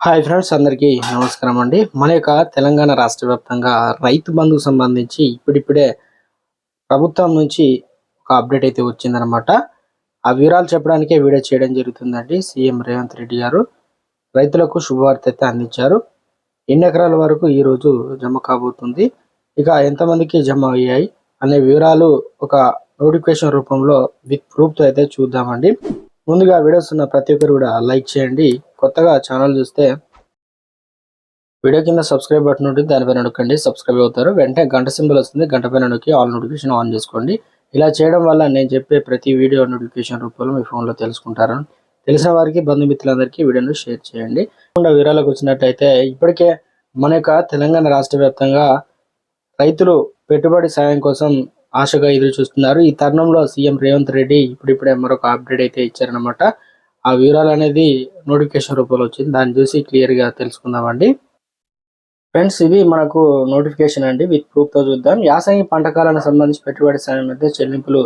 Hi friends అందరికీ నమస్కారం అండి. మన యొక్క తెలంగాణ రాష్ట్ర వ్యాప్తంగా రైతు బంధుకు సంబంధించి ఇప్పుడిప్పుడే ప్రభుత్వం నుంచి ఒక అప్డేట్ అయితే వచ్చిందనమాట ఆ వివరాలు చెప్పడానికే వీడియో చేయడం జరుగుతుందండి. సీఎం రేవంత్ రెడ్డి గారు రైతులకు శుభవార్త అయితే అందించారు. ఎన్ని ఎకరాల వరకు ఈ రోజు జమ కాబోతుంది? ఇక ఎంతమందికి జమ అయ్యాయి? అనే వివరాలు ఒక నోటిఫికేషన్ రూపంలో విత్ ప్రూఫ్తో అయితే చూద్దామండి. ముందుగా వీడియోస్ ఉన్న ప్రతి ఒక్కరు కూడా లైక్ చేయండి. కొత్తగా ఛానల్ చూస్తే వీడియో కింద సబ్స్క్రైబ్ బటన్ ఉంటుంది. దానిపైన నొక్కండి. సబ్స్క్రైబ్ అవుతారు. వెంటనే గంట సింబల్ వస్తుంది. గంట పైన నొక్కి ఆల్ నోటిఫికేషన్ ఆన్ చేసుకోండి. ఇలా చేయడం వల్ల నేను చెప్పే ప్రతి వీడియో నోటిఫికేషన్ రూపంలో మీ ఫోన్లో తెలుసుకుంటారు. తెలిసిన వారికి బంధుమిత్రులందరికీ వీడియోను షేర్ చేయండి. కాకుండా వివరాలకు వచ్చినట్టయితే ఇప్పటికే మన యొక్క తెలంగాణ రాష్ట్ర వ్యాప్తంగా రైతులు పెట్టుబడి సాయం కోసం ఆశగా ఎదురు చూస్తున్నారు. ఈ తరుణంలో సీఎం రేవంత్ రెడ్డి ఇప్పుడిప్పుడే మరొక అప్డేట్ అయితే ఇచ్చారనమాట ఆ వివరాలు అనేది నోటిఫికేషన్ రూపంలో వచ్చింది. దాన్ని చూసి క్లియర్గా తెలుసుకుందామండి. ఫ్రెండ్స్ ఇది మనకు నోటిఫికేషన్ అండి. విత్ ప్రూఫ్తో చూద్దాం. యాసంగి పంట సంబంధించి పెట్టుబడి సాయం అయితే చెల్లింపులు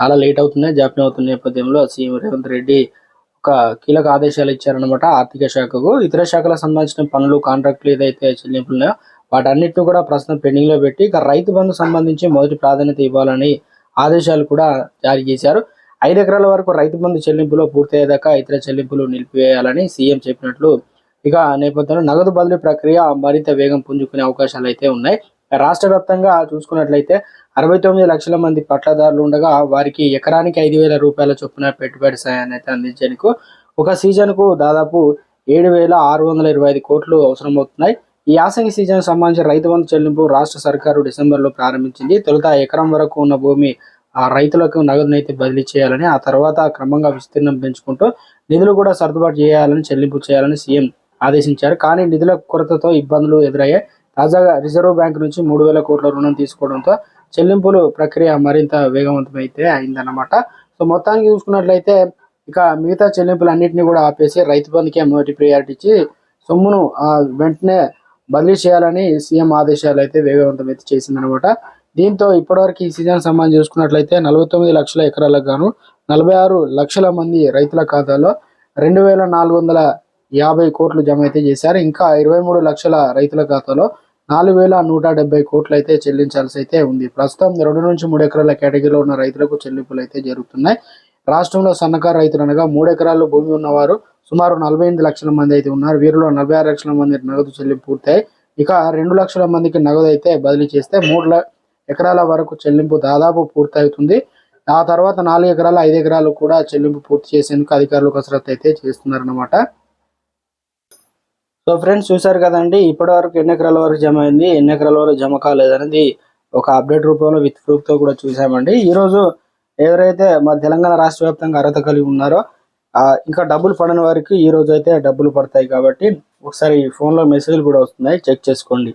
చాలా లేట్ అవుతున్నాయి. జాప్యం అవుతున్న నేపథ్యంలో సీఎం రేవంత్ రెడ్డి ఒక కీలక ఆదేశాలు ఇచ్చారనమాట ఆర్థిక శాఖకు. ఇతర శాఖలకు సంబంధించిన పనులు కాంట్రాక్టులు ఏదైతే చెల్లింపులు ఉన్నాయో వాటన్నిటిని కూడా ప్రస్తుతం పెండింగ్లో పెట్టి ఇక రైతు బంధు సంబంధించి మొదటి ప్రాధాన్యత ఇవ్వాలని ఆదేశాలు కూడా జారీ చేశారు. ఐదు ఎకరాల వరకు రైతు బంధు చెల్లింపులో పూర్తయ్యేదాకా ఇతర చెల్లింపులు నిలిపివేయాలని సీఎం చెప్పినట్లు ఇక నేపథ్యంలో నగదు బదిలీ ప్రక్రియ మరింత వేగం పుంజుకునే అవకాశాలు అయితే ఉన్నాయి. రాష్ట్ర వ్యాప్తంగా చూసుకున్నట్లయితే అరవై తొమ్మిది లక్షల మంది పట్లదారులు ఉండగా వారికి ఎకరానికి ఐదు వేల రూపాయల చొప్పున పెట్టుబడి సాయాన్ని అయితే అందించేందుకు ఒక సీజన్కు దాదాపు ఏడు వేల ఆరు వందల ఇరవై ఐదు కోట్లు అవసరమవుతున్నాయి. ఈ యాసంగి సీజన్ సంబంధించిన రైతు బంధు చెల్లింపు రాష్ట్ర సర్కారు డిసెంబర్లో ప్రారంభించింది. తొలుత ఎకరం వరకు ఉన్న భూమి ఆ రైతులకు నగదునైతే బదిలీ చేయాలని ఆ తర్వాత క్రమంగా విస్తీర్ణం పెంచుకుంటూ నిధులు కూడా సర్దుబాటు చేయాలని చెల్లింపు చేయాలని సీఎం ఆదేశించారు. కానీ నిధుల కొరతతో ఇబ్బందులు ఎదురయ్యాయి తాజాగా రిజర్వ్ బ్యాంక్ నుంచి మూడు వేల కోట్ల రుణం తీసుకోవడంతో చెల్లింపులు ప్రక్రియ మరింత వేగవంతమైతే అయిందన్నమాట. సో మొత్తానికి చూసుకున్నట్లయితే ఇక మిగతా చెల్లింపులు అన్నింటినీ కూడా ఆపేసి రైతు బంధుకే మొదటి ప్రియారిటీ ఇచ్చి సొమ్మును వెంటనే బదిలీ చేయాలని సీఎం ఆదేశాలు అయితే వేగవంతం అయితే చేసిందనమాట. దీంతో ఇప్పటివరకు ఈ సీజన్ సంబంధించి చూసుకున్నట్లయితే నలభై తొమ్మిది లక్షల ఎకరాలకు గాను నలభై ఆరు లక్షల మంది రైతుల ఖాతాలో రెండు వేల నాలుగు వందల యాభై కోట్లు జమ అయితే చేశారు. ఇంకా ఇరవై మూడు లక్షల రైతుల ఖాతాలో నాలుగు వేల నూట డెబ్బై కోట్లు అయితే చెల్లించాల్సి అయితే ఉంది. ప్రస్తుతం రెండు నుంచి మూడు ఎకరాల కేటగిరీలో ఉన్న రైతులకు చెల్లింపులు అయితే జరుగుతున్నాయి. రాష్ట్రంలో సన్నకారు రైతులు అనగా మూడు ఎకరాలు భూమి ఉన్నవారు సుమారు నలభై ఎనిమిది లక్షల మంది అయితే ఉన్నారు. వీరిలో నలభై ఆరు లక్షల మంది నగదు చెల్లింపు పూర్తయి ఇక రెండు లక్షల మందికి నగదు అయితే బదిలీ చేస్తే మూడు ఎకరాల వరకు చెల్లింపు దాదాపు పూర్తవుతుంది. ఆ తర్వాత నాలుగు ఎకరాలు ఐదు ఎకరాలు కూడా చెల్లింపు పూర్తి చేసేందుకు అధికారులు కసరత్తు అయితే చేస్తున్నారన్నమాట. సో ఫ్రెండ్స్ చూసారు కదండి ఇప్పటి వరకు ఎన్ని ఎకరాల వరకు జమ అయింది ఎన్ని ఎకరాల వరకు జమ కాలేదనేది ఒక అప్డేట్ రూపంలో విత్ ప్రూఫ్తో కూడా చూసామండి. ఈరోజు ఎవరైతే మా తెలంగాణ రాష్ట్ర వ్యాప్తంగా అర్హత కలిగి ఉన్నారో ఇంకా డబ్బులు పడని వారికి ఈ రోజు అయితే డబ్బులు పడతాయి కాబట్టి ఒకసారి ఫోన్లో మెసేజ్లు కూడా వస్తున్నాయి. చెక్ చేసుకోండి.